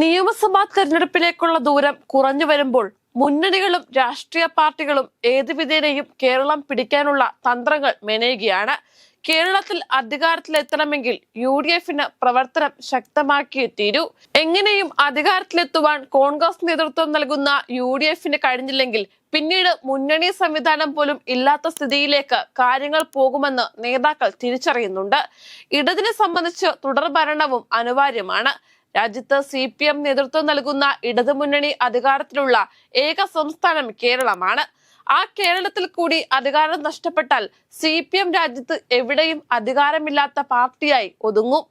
നിയമസഭാ തെരഞ്ഞെടുപ്പിലേക്കുള്ള ദൂരം കുറഞ്ഞു വരുമ്പോൾ മുന്നണികളും രാഷ്ട്രീയ പാർട്ടികളും ഏത് വിധേനയും കേരളം പിടിക്കാനുള്ള തന്ത്രങ്ങൾ മെനയുകയാണ്. കേരളത്തിൽ അധികാരത്തിലെത്തണമെങ്കിൽ യു ഡി എഫിന് പ്രവർത്തനം ശക്തമാക്കിയേ തീരൂ. എങ്ങനെയും അധികാരത്തിലെത്തുവാൻ കോൺഗ്രസ് നേതൃത്വം നൽകുന്ന യു ഡി എഫിന് കഴിഞ്ഞില്ലെങ്കിൽ പിന്നീട് മുന്നണി സംവിധാനം പോലും ഇല്ലാത്ത സ്ഥിതിയിലേക്ക് കാര്യങ്ങൾ പോകുമെന്ന് നേതാക്കൾ തിരിച്ചറിയുന്നുണ്ട്. ഇടതിനെ സംബന്ധിച്ച് തുടർ ഭരണവും അനിവാര്യമാണ്. രാജ്യത്ത് സി പി എം നേതൃത്വം നൽകുന്ന ഇടതുമുന്നണി അധികാരത്തിലുള്ള ഏക സംസ്ഥാനം കേരളമാണ്. ആ കേരളത്തിൽ കൂടി അധികാരം നഷ്ടപ്പെട്ടാൽ സി പി എം രാജ്യത്ത് എവിടെയും അധികാരമില്ലാത്ത പാർട്ടിയായി ഒതുങ്ങും.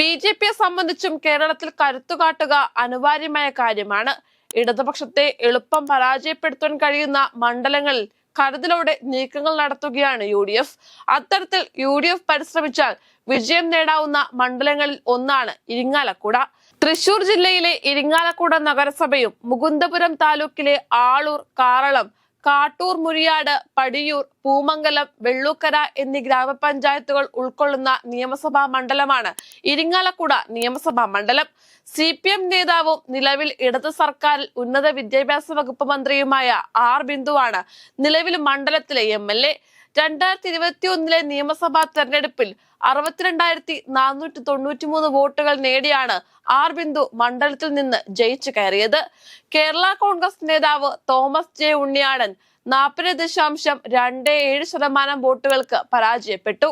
ബി ജെ പിയെ സംബന്ധിച്ചും കേരളത്തിൽ കരുത്തുകാട്ടുക അനിവാര്യമായ കാര്യമാണ്. ഇടതുപക്ഷത്തെ എളുപ്പം പരാജയപ്പെടുത്താൻ കഴിയുന്ന മണ്ഡലങ്ങളിൽ കരുതലോടെ നീക്കങ്ങൾ നടത്തുകയാണ് യു ഡി എഫ്. അത്തരത്തിൽ യു ഡി എഫ് പരിശ്രമിച്ചാൽ വിജയം നേടാവുന്ന മണ്ഡലങ്ങളിൽ ഒന്നാണ് ഇരിങ്ങാലക്കുട. തൃശൂർ ജില്ലയിലെ ഇരിങ്ങാലക്കുട നഗരസഭയും മുകുന്ദപുരം താലൂക്കിലെ ആളൂർ കാറളം കാട്ടൂർ മുരിയാട് പടിയൂർ പൂമംഗലം വെള്ളൂക്കര എന്നീ ഗ്രാമപഞ്ചായത്തുകൾ ഉൾക്കൊള്ളുന്ന നിയമസഭാ മണ്ഡലമാണ് ഇരിങ്ങാലക്കുട നിയമസഭാ മണ്ഡലം. സി പി എം നേതാവും നിലവിൽ ഇടത് സർക്കാരിൽ ഉന്നത വിദ്യാഭ്യാസ വകുപ്പ് മന്ത്രിയുമായ ആർ ബിന്ദുവാണ് നിലവിൽ മണ്ഡലത്തിലെ എം എൽ എ. രണ്ടായിരത്തി ഇരുപത്തി ഒന്നിലെ നിയമസഭാ തെരഞ്ഞെടുപ്പിൽ അറുപത്തിരണ്ടായിരത്തി നാനൂറ്റി തൊണ്ണൂറ്റി മൂന്ന് വോട്ടുകൾ നേടിയാണ് ആർ ബിന്ദു മണ്ഡലത്തിൽ നിന്ന് ജയിച്ചു കയറിയത്. കേരള കോൺഗ്രസ് നേതാവ് തോമസ് ജെ ഉണ്ണിയാടൻ നാൽപ്പത് ദശാംശം രണ്ട് ഏഴ് ശതമാനം വോട്ടുകൾക്ക് പരാജയപ്പെട്ടു.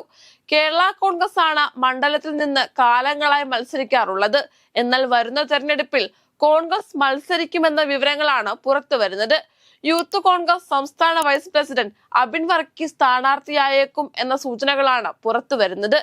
കേരള കോൺഗ്രസ് ആണ് മണ്ഡലത്തിൽ നിന്ന് കാലങ്ങളായി മത്സരിക്കാറുള്ളത്. എന്നാൽ വരുന്ന തെരഞ്ഞെടുപ്പിൽ കോൺഗ്രസ് മത്സരിക്കുമെന്ന വിവരങ്ങളാണ് പുറത്തു വരുന്നത് യൂത്ത് കോൺഗ്രസ് സംസ്ഥാന വൈസ് പ്രസിഡന്റ് അബിൻ വർക്കി സ്ഥാനാർത്ഥിയായേക്കും എന്ന സൂചനകളാണ് പുറത്തു വരുന്നത്.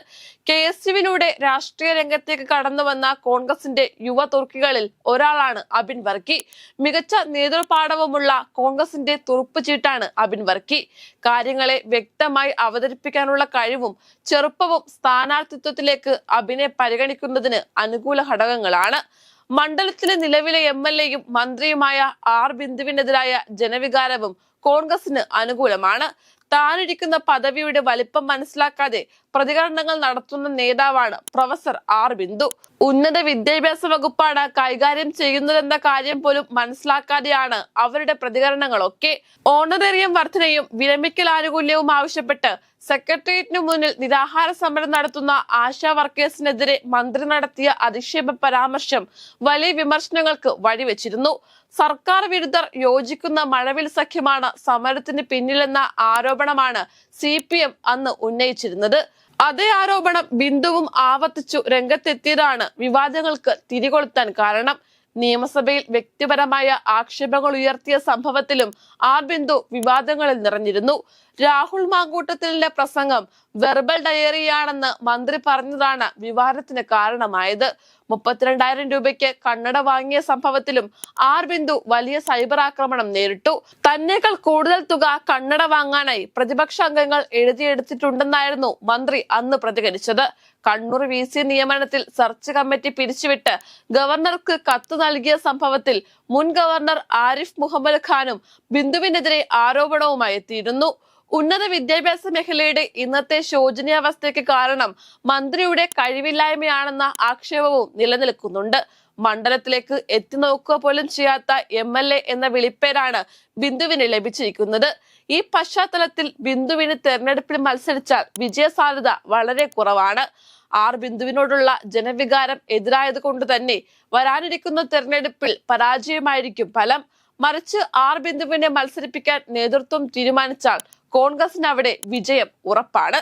കെ എസ് യുവിലൂടെ രാഷ്ട്രീയ രംഗത്തേക്ക് കടന്നു വന്ന കോൺഗ്രസിന്റെ യുവ തുർക്കികളിൽ ഒരാളാണ് അബിൻ വർക്കി. മികച്ച നേതൃപാഠവുമുള്ള കോൺഗ്രസിന്റെ തുറുപ്പ് ചീട്ടാണ് അബിൻ വർക്കി. കാര്യങ്ങളെ വ്യക്തമായി അവതരിപ്പിക്കാനുള്ള കഴിവും ചെറുപ്പവും സ്ഥാനാർത്ഥിത്വത്തിലേക്ക് അബിനെ പരിഗണിക്കുന്നതിന് അനുകൂല ഘടകങ്ങളാണ്. മണ്ഡലത്തിലെ നിലവിലെ എം എൽ എയും മന്ത്രിയുമായ ആർ ബിന്ദുവിനെതിരായ ജനവികാരവും കോൺഗ്രസിന് അനുകൂലമാണ്. താനിരിക്കുന്ന പദവിയുടെ വലിപ്പം മനസ്സിലാക്കാതെ പ്രതികരണങ്ങൾ നടത്തുന്ന നേതാവാണ് പ്രൊഫസർ ആർ ബിന്ദു. ഉന്നത വിദ്യാഭ്യാസ വകുപ്പാണ് കൈകാര്യം ചെയ്യുന്നതെന്ന കാര്യം പോലും മനസ്സിലാക്കാതെയാണ് അവരുടെ പ്രതികരണങ്ങളൊക്കെ. ഓണറേറിയം വർധനയും വിരമിക്കൽ ആനുകൂല്യവും ആവശ്യപ്പെട്ട് സെക്രട്ടേറിയറ്റിനു മുന്നിൽ നിരാഹാര സമരം നടത്തുന്ന ആശാ വർക്കേഴ്സിനെതിരെ മന്ത്രി നടത്തിയ അധിക്ഷേപ പരാമർശം വലിയ വിമർശനങ്ങൾക്ക് വഴിവെച്ചിരുന്നു. സർക്കാർ വിരുദ്ധർ യോജിക്കുന്ന മഴവിൽ സഖ്യമാണ് സമരത്തിന് പിന്നിലെന്ന ആരോപണമാണ് സി അന്ന് ഉന്നയിച്ചിരുന്നത്. അതേ ആരോപണം ബിന്ദുവും ആവർത്തിച്ചു രംഗത്തെത്തിയതാണ് വിവാദങ്ങൾക്ക് തിരികൊളുത്താൻ കാരണം. നിയമസഭയിൽ വ്യക്തിപരമായ ആക്ഷേപങ്ങൾ ഉയർത്തിയ സംഭവത്തിലും ആർ ബിന്ദു വിവാദങ്ങളിൽ നിറഞ്ഞിരുന്നു. രാഹുൽ മാങ്കൂട്ടത്തിലെ പ്രസംഗം വെർബൽ ഡയറിയാണെന്ന് മന്ത്രി പറഞ്ഞതാണ് വിവാദത്തിന് കാരണമായത്. മുപ്പത്തിരണ്ടായിരം രൂപയ്ക്ക് കണ്ണട വാങ്ങിയ സംഭവത്തിലും ആർ ബിന്ദു വലിയ സൈബർ ആക്രമണം നേരിട്ടു. തന്നേക്കാൾ കൂടുതൽ തുക കണ്ണട വാങ്ങാനായി പ്രതിപക്ഷ അംഗങ്ങൾ എഴുതിയെടുത്തിട്ടുണ്ടെന്നായിരുന്നു മന്ത്രി അന്ന് പ്രതികരിച്ചത്. കണ്ണൂർ വി സി നിയമനത്തിൽ സെർച്ച് കമ്മിറ്റി പിരിച്ചുവിട്ട് ഗവർണർക്ക് കത്ത് നൽകിയ സംഭവത്തിൽ മുൻ ഗവർണർ ആരിഫ് മുഹമ്മദ് ഖാനും ബിന്ദുവിനെതിരെ ആരോപണവുമായി എത്തിയിരുന്നു. ഉന്നത വിദ്യാഭ്യാസ മേഖലയുടെ ഇന്നത്തെ ശോചനീയാവസ്ഥയ്ക്ക് കാരണം മന്ത്രിയുടെ കഴിവില്ലായ്മയാണെന്ന ആക്ഷേപവും നിലനിൽക്കുന്നുണ്ട്. മണ്ഡലത്തിലേക്ക് എത്തി നോക്കുക പോലും ചെയ്യാത്ത എം എന്ന വിളിപ്പേരാണ് ബിന്ദുവിന് ലഭിച്ചിരിക്കുന്നത്. ഈ പശ്ചാത്തലത്തിൽ ബിന്ദുവിന് തെരഞ്ഞെടുപ്പിൽ മത്സരിച്ചാൽ വിജയസാധ്യത വളരെ കുറവാണ്. ആർ ബിന്ദുവിനോടുള്ള ജനവികാരം എതിരായത് കൊണ്ട് തന്നെ വരാനിരിക്കുന്ന തെരഞ്ഞെടുപ്പിൽ പരാജയമായിരിക്കും ഫലം. മറിച്ച് ആർ ബിന്ദുവിനെ മത്സരിപ്പിക്കാൻ നേതൃത്വം തീരുമാനിച്ചാൽ കോൺഗ്രസിന് അവിടെ വിജയം ഉറപ്പാണ്.